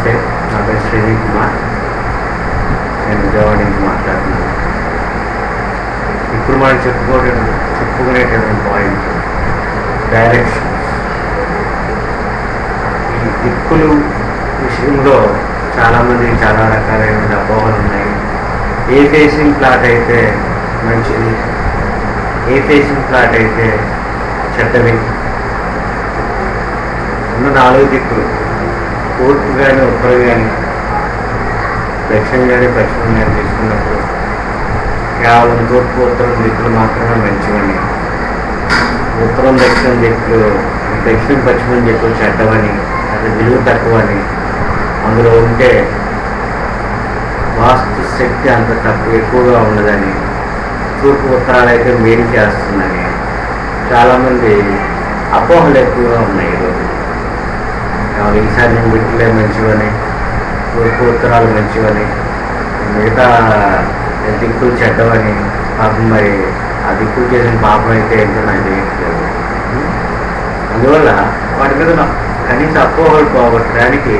నమస్తే. నా పేరు శ్రీజీ కుమార్. నేను విజయవాడ నుంచి మాట్లాడుతున్నాను. ఇప్పుడు మనం చెప్పుకోవడం చెప్పుకునేటటువంటి పాయింట్ డైరెక్షన్ ఈ దిక్కులు విషయంలో చాలామంది చాలా రకాలైన అపోహలు ఉన్నాయి. ఏ ఫేసింగ్ ప్లాట్ అయితే మంచిది? ఏ ఫేసింగ్ ప్లాట్ అయితే చెడ్డవి ఉన్న నాలుగు దిక్కులు. కోర్టు కానీ ఉత్తరం కానీ దక్షిణ కానీ పశ్చిమ కానీ తీసుకున్నప్పుడు కేవలం తూర్పు ఉత్తరం దిక్కులు మాత్రమే మంచివని. ఉత్తరం దక్షిణం దిక్కులు దక్షిణ పశ్చిమం దిక్కులు చెడ్డవని అది విలువ తక్కువని. అందులో ఉంటే వాస్తు శక్తి అంత తక్కువ ఎక్కువగా ఉండదని తూర్పు ఉత్తరాలు అయితే మేలు చేస్తుందని చాలామంది అపోహలు ఎక్కువగా ఉన్నాయి ఈరోజు. ఈశాన్యం దిక్కులే మంచివని తూర్పు ఉత్తరాలు మంచివని మిగతా దిక్కులు చెడ్డవని పాపం మరి ఆ దిక్కులు చేసిన పాపం అయితే ఏంటో నాకు తెలియట్లేదు. అందువల్ల వాటి మీద కనీస అపోహలు పోగొట్టడానికి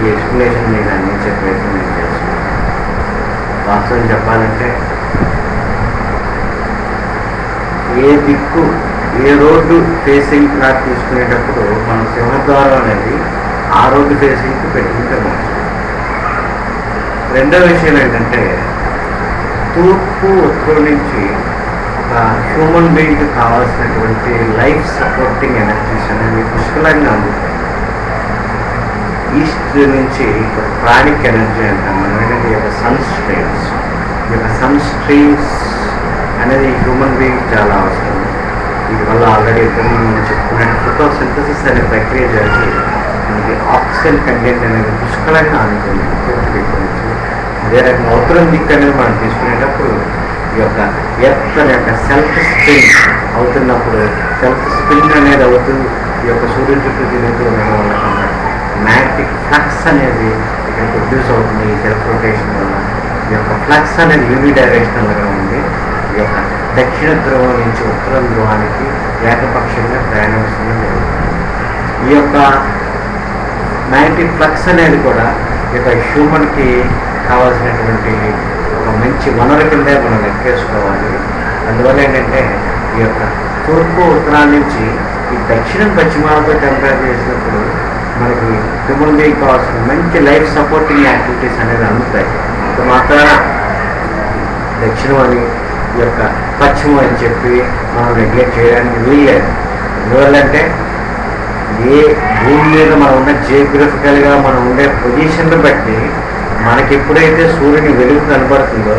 ఈ ఎక్స్ప్లెనేషన్ నేను అందించే ప్రయత్నం నేను చేస్తున్నాను. వాస్తవం చెప్పాలంటే ఏ దిక్కు ఏ రోడ్డు ఫేసింగ్ ప్లాట్ తీసుకునేటప్పుడు మనం సింహద్వారం అనేది ఆ రోడ్డు ఫేసింగ్కి పెట్టుకుంటే మంచిది రెండో విషయం ఏంటంటే తూర్పు ఉత్తరం నుంచి ఒక హ్యూమన్ బీయింగ్కి కావాల్సినటువంటి లైఫ్ సపోర్టింగ్ ఎనర్జీస్ అనేవి పుష్కలంగా అందుతాయి. ఈస్ట్ నుంచి ఒక ప్రాణిక్ ఎనర్జీ అంటాం మనం ఏంటంటే ఈ యొక్క సన్ స్ట్రీమ్స్ ఈ యొక్క సన్ స్ట్రీమ్స్ అనేది హ్యూమన్ బీయింగ్ చాలా అవసరం. వీటి వల్ల ఆల్రెడీ ఇద్దరు మనం చెప్పుకున్నట్టు ఫోటో సింథసిస్ అనే ప్రక్రియ జరిగి మనకి ఆక్సిజన్ కంటెంట్ అనేది పుష్కలంగా అందుతుంది అదే రకంగా ఉత్తరం దిక్కు అనేది మనం తీసుకునేటప్పుడు ఈ యొక్క ఎర్త్ అనే యొక్క సెల్ఫ్ స్పిన్ అవుతున్నప్పుడు సెల్ఫ్ స్పిన్ అనేది అవుతూ ఈ యొక్క సూర్యుని చుట్టూ తిరుగుతూ ఉండడం వల్ల మ్యాగ్నెటిక్ ఫ్లక్స్ అనేది ఇక్కడ ప్రొడ్యూస్ అవుతుంది ఈ సెల్ఫ్ రొటేషన్ వల్ల. ఈ యొక్క ఫ్లక్స్ అనేది యూనిడైరెక్షనల్గా ఉంది. ఈ యొక్క దక్షిణ ధ్రువం నుంచి ఉత్తరం ధ్రువానికి ఏకపక్షంగా ప్రయాణిస్తుంది జరుగుతుంది. ఈ యొక్క మ్యాగ్నెటిక్ ఫ్లక్స్ అనేది కూడా ఈ యొక్క హ్యూమన్కి కావాల్సినటువంటి ఒక మంచి వనరు కిందే మనం లెక్కేసుకోవాలి అందువల్ల ఏంటంటే ఈ యొక్క తూర్పు ఉత్తరాల నుంచి ఈ దక్షిణం పశ్చిమాలతో కంపేర్ చేసినప్పుడు మనకి హ్యూమన్ బీయింగ్ కావాల్సిన మంచి లైఫ్ సపోర్టింగ్ యాక్టివిటీస్ అనేది అందుతాయి. అంత మాత్రాన దక్షిణం అని యొక్క పశ్చిమం అని చెప్పి మనం రెగ్యులేట్ చేయడానికి వీల్లేదు. ఎందువల్లంటే ఏ భూమి మీద మనం ఉన్న జియోగ్రఫికల్గా మనం ఉండే పొజిషన్ను బట్టి మనకి ఎప్పుడైతే సూర్యుని వెలుగు కనబడుతుందో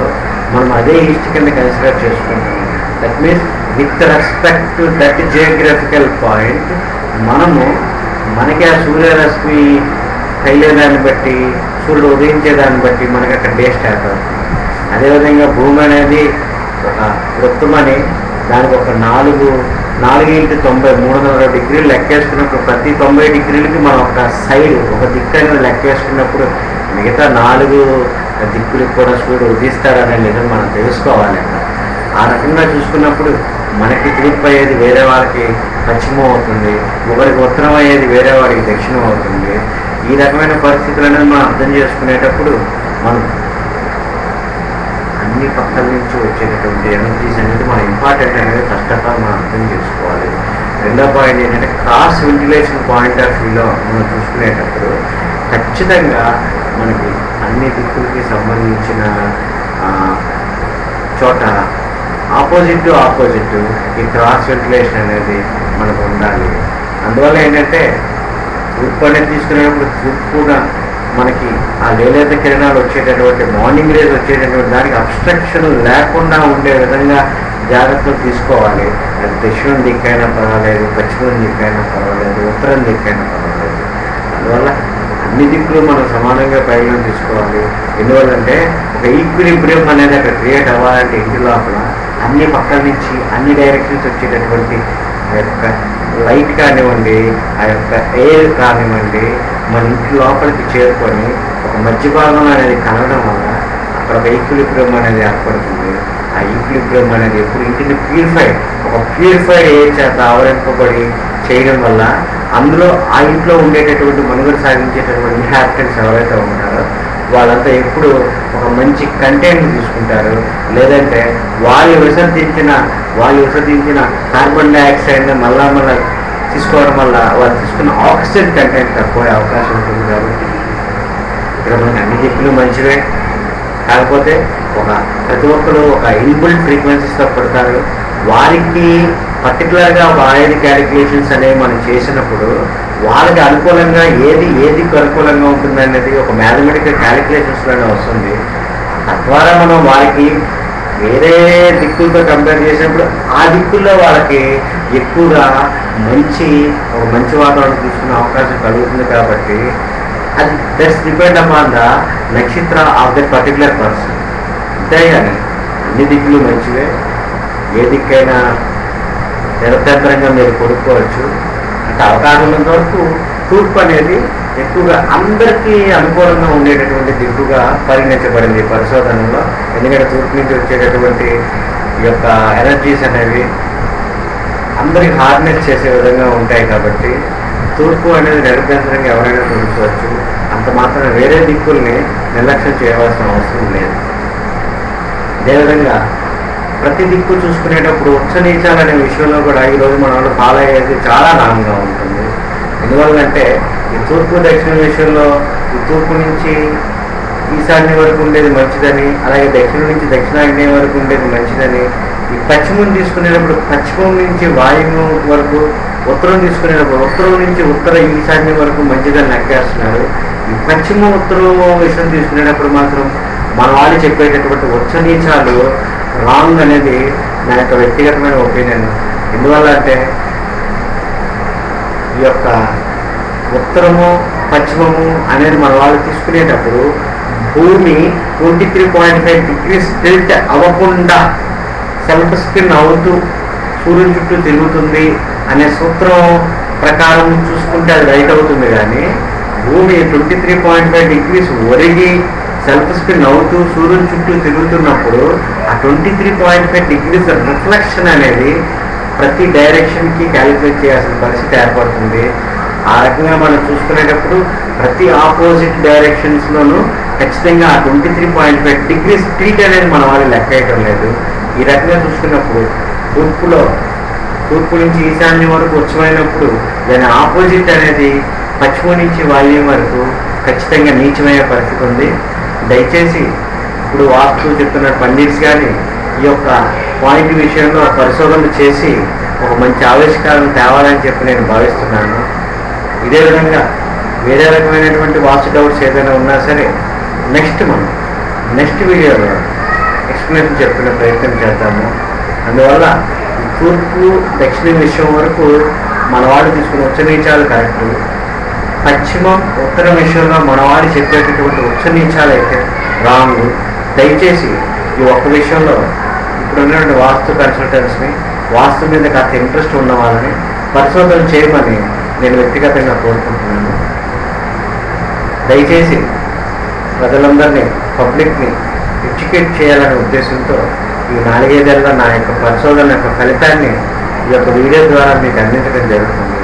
మనం అదే ఈస్ట్ కింద కన్సిడర్ చేసుకుంటాం. That means with respect to that geographical point మనము మనకి ఆ సూర్యరశ్మి తగిలేదాన్ని బట్టి సూర్యుడు ఉదయించేదాన్ని బట్టి మనకి అక్కడ డే స్టార్ట్ అవుతుంది. అదేవిధంగా భూమి అనేది వృత్తమని దానికి ఒక నాలుగు నాలుగు ఇంటి తొంభై మూడు వందల డిగ్రీలు లెక్కేసుకున్నప్పుడు ప్రతి తొంభై డిగ్రీలకి మనం ఒక సైడ్ ఒక దిక్కు అనేది లెక్కేసుకున్నప్పుడు మిగతా నాలుగు దిక్కులకు కూడా సూర్యుడు ఉదిస్తాడనే నిజం మనం తెలుసుకోవాలి. ఆ రకంగా చూసుకున్నప్పుడు మనకి తూర్పు అయ్యేది వేరే వాళ్ళకి పశ్చిమం అవుతుంది ఒకరికి ఉత్తరం అయ్యేది వేరే వాడికి దక్షిణం అవుతుంది. ఈ రకమైన పరిస్థితులను మనం అర్థం చేసుకునేటప్పుడు మనం పక్కల నుంచి వచ్చేటటువంటి ఎనర్జీస్ అనేది మన ఇంపార్టెంట్ అనేది కష్టంగా మనం అర్థం చేసుకోవాలి. రెండో పాయింట్ ఏంటంటే క్రాస్ వెంటిలేషన్ పాయింట్ ఆఫ్ వ్యూలో మనం చూసుకునేటప్పుడు ఖచ్చితంగా మనకి అన్ని దిక్కులకి సంబంధించిన చోట ఆపోజిట్ ఆపోజిట్ ఈ క్రాస్ వెంటిలేషన్ అనేది మనకు ఉండాలి. అందువల్ల ఏంటంటే తూర్పు అనేది తీసుకునేటప్పుడు తూర్పుగా మనకి ఆ లేలేత కిరణాలు వచ్చేటటువంటి మార్నింగ్ రేస్ వచ్చేటటువంటి దానికి అబ్స్ట్రక్షన్ లేకుండా ఉండే విధంగా జాగ్రత్తలు తీసుకోవాలి. అది దక్షిణం దిక్కైనా పర్వాలేదు పశ్చిమం దిక్కైనా పర్వాలేదు ఉత్తరం దిక్కైనా పర్వాలేదు. అందువల్ల అన్ని దిక్కులు మనం సమానంగా పరిగణం తీసుకోవాలి. ఎందువల్లంటే ఒక ఈక్విలిబ్రియం అనేది అక్కడ క్రియేట్ అవ్వాలంటే ఇంటి లోపల అన్ని పక్కల నుంచి అన్ని డైరెక్షన్స్ వచ్చేటటువంటి ఆ యొక్క లైట్ కానివ్వండి ఆ యొక్క ఎయిర్ కానివ్వండి మన ఇంటి లోపలికి చేరుకొని ఒక మధ్య భాగం అనేది కలగడం వల్ల అక్కడ ఒక ఈక్విలిబ్రియం అనేది ఏర్పడుతుంది. ఆ ఈక్విలిబ్రియం అనేది ఎప్పుడు ఇంటిని ప్యూరిఫై ఒక ప్యూరిఫై ఏ చేత ఆవరింపబడి చేయడం వల్ల అందులో ఆ ఇంట్లో ఉండేటటువంటి మనుగడ సాగించేటటువంటి ఇన్హాబిటెంట్స్ ఎవరైతే ఉంటారో వాళ్ళంతా ఎప్పుడు ఒక మంచి కంటెంట్ తీసుకుంటారు. లేదంటే వాళ్ళు విసర్జించిన వాళ్ళు విసర్జించిన కార్బన్ డైఆక్సైడ్ మళ్ళా మళ్ళీ తీసుకోవడం వల్ల వాళ్ళు తీసుకున్న ఆక్సిజన్ కంటెంట్ తక్కువ అవకాశం ఉంటుంది కాబట్టి ఇక్కడ మనకి అన్ని దిక్కులు మంచివే. కాకపోతే ఒక ప్రతి ఒక్కరు ఒక ఇన్బుల్డ్ ఫ్రీక్వెన్సీస్తో పడతారు. వారికి పర్టికులర్గా వారి క్యాలిక్యులేషన్స్ అనేవి మనం చేసినప్పుడు వాళ్ళకి అనుకూలంగా ఏది ఏది అనుకూలంగా ఉంటుంది అనేది ఒక మ్యాథమెటికల్ క్యాలిక్యులేషన్స్లోనే వస్తుంది. తద్వారా మనం వారికి వేరే దిక్కులతో కంపేర్ చేసినప్పుడు ఆ దిక్కుల్లో వాళ్ళకి ఎక్కువగా మంచి ఒక మంచి వాతావరణం తీసుకునే అవకాశం కలుగుతుంది కాబట్టి అది దట్స్ డిపెండ్ అపాన్ ద నక్షత్ర ఆఫ్ ద పర్టికులర్ పర్సన్ అంతేగాని అన్ని దిక్కులు మంచివే. ఏ దిక్కైనా నిరభ్యంతరంగా మీరు కొనుక్కోవచ్చు అంటే అవకాశం వరకు తూర్పు అనేది ఎక్కువగా అందరికీ అనుకూలంగా ఉండేటటువంటి దిక్కుగా పరిగణించబడింది పరిశోధనలో. ఎందుకంటే తూర్పు నుంచి వచ్చేటటువంటి ఈ యొక్క ఎనర్జీస్ అనేవి అందరికి హార్నెస్ చేసే విధంగా ఉంటాయి కాబట్టి తూర్పు అనేది నిరభ్యంతరంగా ఎవరైనా కొనుక్కోవచ్చు అంత మాత్రం వేరే దిక్కుల్ని నిర్లక్ష్యం చేయవలసిన అవసరం లేదు. అదేవిధంగా ప్రతి దిక్కు చూసుకునేటప్పుడు ఉచ్చ నీచాలు అనే విషయంలో కూడా ఈరోజు మన వాళ్ళు ఫాలో అయ్యేది చాలా రాంగ్గా ఉంటుంది. ఎందువల్లంటే ఈ తూర్పు దక్షిణ విషయంలో ఈ తూర్పు నుంచి ఈశాన్య వరకు ఉండేది మంచిదని అలాగే దక్షిణం నుంచి దక్షిణాగ్నేయం వరకు ఉండేది మంచిదని ఈ పశ్చిమం తీసుకునేటప్పుడు పశ్చిమం నుంచి వాయువ్యం వరకు ఉత్తరం తీసుకునేటప్పుడు ఉత్తరం నుంచి ఉత్తర ఈశాన్యం వరకు మంచిదని లెక్కేస్తున్నారు. ఈ పశ్చిమ ఉత్తరం విషయం తీసుకునేటప్పుడు మాత్రం మన వాళ్ళు చెప్పేటటువంటి ఉచ్చనీచాలు రాంగ్ అనేది నా యొక్క వ్యక్తిగతమైన ఒపీనియన్. ఎందువల్ల అంటే ఈ యొక్క ఉత్తరము పశ్చిమము అనేది మన వాళ్ళు తీసుకునేటప్పుడు భూమి twenty three point five degrees tilt అవ్వకుండా సెల్ఫ్ స్పిన్ అవుతూ సూర్యుని చుట్టూ తిరుగుతుంది అనే సూత్రం ప్రకారం చూసుకుంటే అది రైట్ అవుతుంది కానీ భూమి twenty three point five degrees ఒరిగి self spin అవుతూ సూర్యుని చుట్టూ తిరుగుతున్నప్పుడు ఆ twenty three point five degrees reflection అనేది ప్రతి డైరెక్షన్కి క్యాలిక్యులేట్ చేయాల్సిన పరిస్థితి ఏర్పడుతుంది. ఆ రకంగా మనం చూసుకునేటప్పుడు ప్రతి ఆపోజిట్ డైరెక్షన్స్లోనూ ఖచ్చితంగా ఆ twenty three point five degrees treat అనేది మన వాళ్ళు లెక్క వేయటం లేదు. ఈ రకంగా చూసుకున్నప్పుడు తూర్పులో తూర్పు నుంచి ఈశాన్యం వరకు ఉత్సవమైనప్పుడు దాని ఆపోజిట్ అనేది పశ్చిమ నుంచి వాయువ్యం వరకు ఖచ్చితంగా నీచమయ్యే పరిస్థితి ఉంది. దయచేసి ఇప్పుడు వాస్తు చెప్తున్న పండిట్స్ కానీ ఈ యొక్క పాయింట్ విషయంలో పరిశోధనలు చేసి ఒక మంచి ఆవిష్కారం తేవాలని చెప్పి నేను భావిస్తున్నాను. ఇదే విధంగా వేరే రకమైనటువంటి వాస్తు డౌట్స్ ఏదైనా ఉన్నా సరే నెక్స్ట్ మనం నెక్స్ట్ వీడియోలో ఎక్స్ప్లెయిన్ చెప్పిన ప్రయత్నం చేద్దాము. అందువల్ల తూర్పు దక్షిణ విషయం వరకు మనవాడు తీసుకుని తీసుకున్న ఉచ్చనీచాలు కరెక్ట్ పశ్చిమం ఉత్తర విషయంలో మనవాడు చెప్పేటటువంటి ఉచ్చనీచాలు అయితే రాంగ్ దయచేసి ఈ ఒక్క విషయంలో ఇప్పుడున్నటువంటి వాస్తు కన్సల్టెంట్స్ని వాస్తు మీద కాస్త ఇంట్రెస్ట్ ఉన్న వాళ్ళని పరిశోధన చేయమని నేను వ్యక్తిగతంగా కోరుకుంటున్నాను. దయచేసి ప్రజలందరినీ పబ్లిక్ని ఎడ్యుకేట్ చేయాలనే ఉద్దేశంతో ఈ నాలుగైదేళ్ళ నా యొక్క పరిశోధన యొక్క ఫలితాన్ని ఈ యొక్క వీడియో ద్వారా మీకు అందించడం జరుగుతుంది.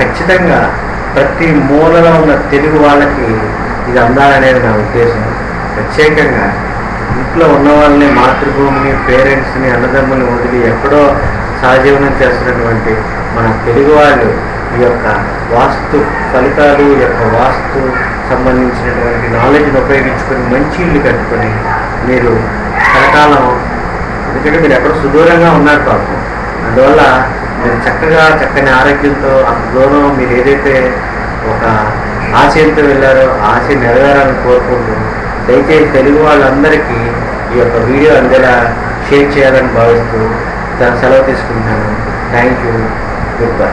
ఖచ్చితంగా ప్రతి మూలలో ఉన్న తెలుగు వాళ్ళకి ఇది అందాలనేది నా ఉద్దేశం. ప్రత్యేకంగా ఇంట్లో ఉన్న వాళ్ళని మాతృభూమిని పేరెంట్స్ని అన్నదమ్ముని వదిలి ఎక్కడో సహజీవనం చేస్తున్నటువంటి మన తెలుగు వాళ్ళు ఈ యొక్క వాస్తు ఫలితాలు ఈ యొక్క వాస్తు సంబంధించినటువంటి నాలెడ్జ్ని ఉపయోగించుకొని మంచి ఇల్లు కట్టుకొని మీరు కలకాలం ఎందుకంటే మీరు ఎక్కడ సుదూరంగా ఉన్నారు పాపం. అందువల్ల మీరు చక్కగా చక్కని ఆరోగ్యంతో అంత దూరం మీరు ఏదైతే ఒక ఆశయంతో వెళ్ళారో ఆశ నెరవేరాలని కోరుకుంటూ దయచేసి తెలుగు వాళ్ళందరికీ ఈ యొక్క వీడియో అందేలా షేర్ చేయాలని భావిస్తూ దాని సెలవు తీసుకుంటాను థ్యాంక్ యూ. Good bye.